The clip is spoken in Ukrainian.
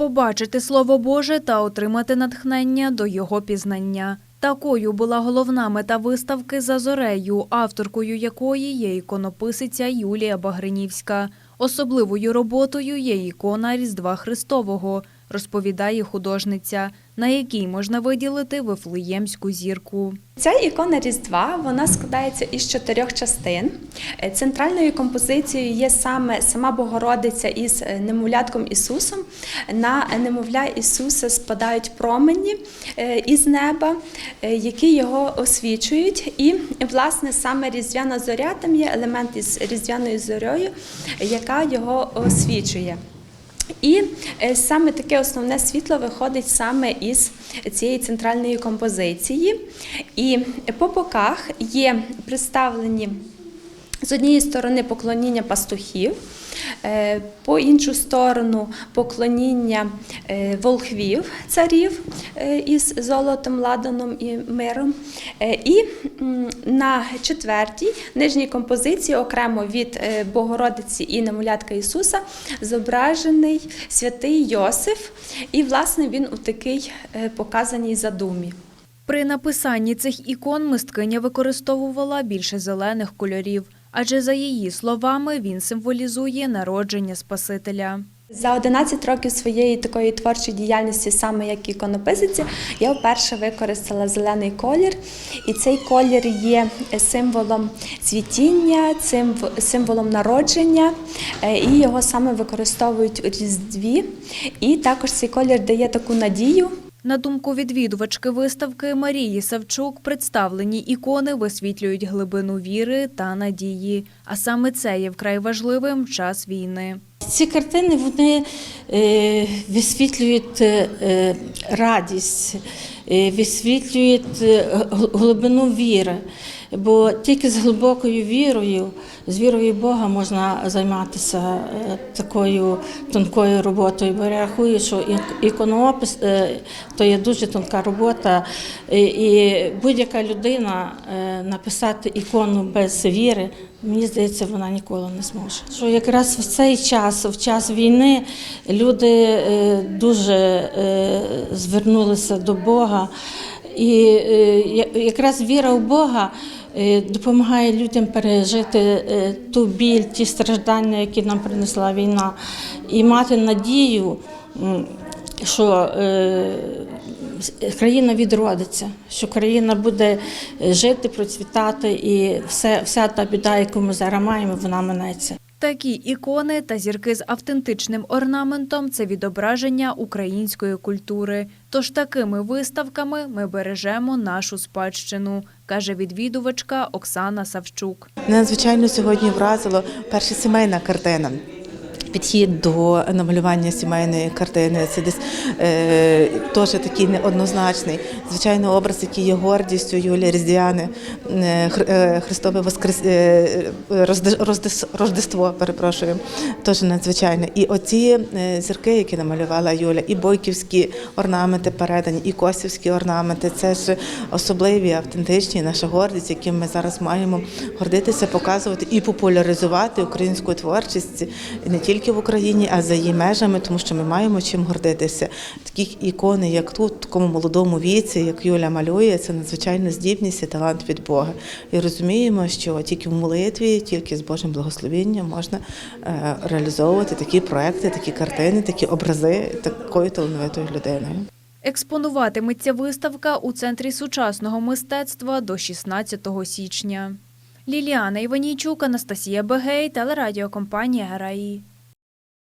побачити Слово Боже та отримати натхнення до його пізнання. Такою була головна мета виставки за зорею, авторкою якої є іконописиця Юлія Багринівська. Особливою роботою є ікона Різдва Христового, розповідає художниця, на якій можна виділити вифлеємську зірку. Ця ікона Різдва вона складається із чотирьох частин. Е, Центральною композицією є саме сама Богородиця із е, немовлятком Ісусом. На немовля Ісуса спадають промені е, із неба, які його освічують. І, власне, саме різдвяна зоря там є елемент із різдвяною зорею, яка його освічує. І е, саме таке основне світло виходить саме із цієї центральної композиції. І по боках є представлені з однієї сторони поклоніння пастухів, е, по іншу сторону поклоніння е, волхвів, царів е, із золотом, ладаном і миром. І на четвертій нижній композиції, окремо від Богородиці і немовлятка Ісуса, зображений святий Йосиф, і, власне, він у такий показаній задумі. При написанні цих ікон мисткиня використовувала більше зелених кольорів, адже за її словами він символізує народження Спасителя. За 11 років своєї такої творчої діяльності, саме як іконописиці, я вперше використала зелений колір, і цей колір є символом цвітіння, символом народження, е, і його саме використовують у Різдві. І також цей колір дає таку надію. На думку відвідувачки виставки Марії Савчук, представлені ікони висвітлюють глибину віри та надії. А саме це є вкрай важливим час війни. Ці картини вони е, висвітлюють е, радість, е, висвітлюють е, глибину віри. Бо тільки з глибокою вірою, з вірою Бога можна займатися е, такою тонкою роботою. Бо я рахую, що ік- іконопис то є дуже тонка робота, і- будь-яка людина написати ікону без віри, мені здається, вона ніколи не зможе. Що якраз в цей час, в час війни, люди дуже звернулися до Бога. І е, якраз віра в Бога е, допомагає людям пережити е, ту біль, ті страждання, які нам принесла війна, і мати надію, що країна відродиться, що країна буде жити, процвітати, і все, вся та біда, яку ми зараз маємо, вона минеться. Такі ікони та зірки з автентичним орнаментом це відображення української культури. Тож такими виставками ми бережемо нашу спадщину, каже відвідувачка Оксана Савчук. Надзвичайно сьогодні вразило перша сімейна картина. Підхід до намалювання сімейної картини це десь е, теж такий неоднозначний. Звичайно, образ, який є гордістю Юлії Різдвяни, е, е, Христове Воскрес е, Розде- Роздес- Рождество, перепрошую, теж надзвичайно. І оці е, зірки, які намалювала Юля, і бойківські орнаменти передані, і косівські орнаменти це ж особливі, автентичні, наша гордість, яким ми зараз маємо гордитися, показувати і популяризувати українську творчість не тільки в Україні, а за її межами, тому що ми маємо чим гордитися. Таких ікони, як тут, такому молодому віці, як Юля малює, це надзвичайна здібність і талант від Бога. І розуміємо, що тільки в молитві, тільки з Божим благословенням можна е, реалізовувати такі проекти, такі картини, такі образи такою талановитою людиною. Експонуватиметься виставка у Центрі сучасного мистецтва до 16 січня. Ліліана Іванійчук, Анастасія Бегей, телерадіокомпанія «Раї».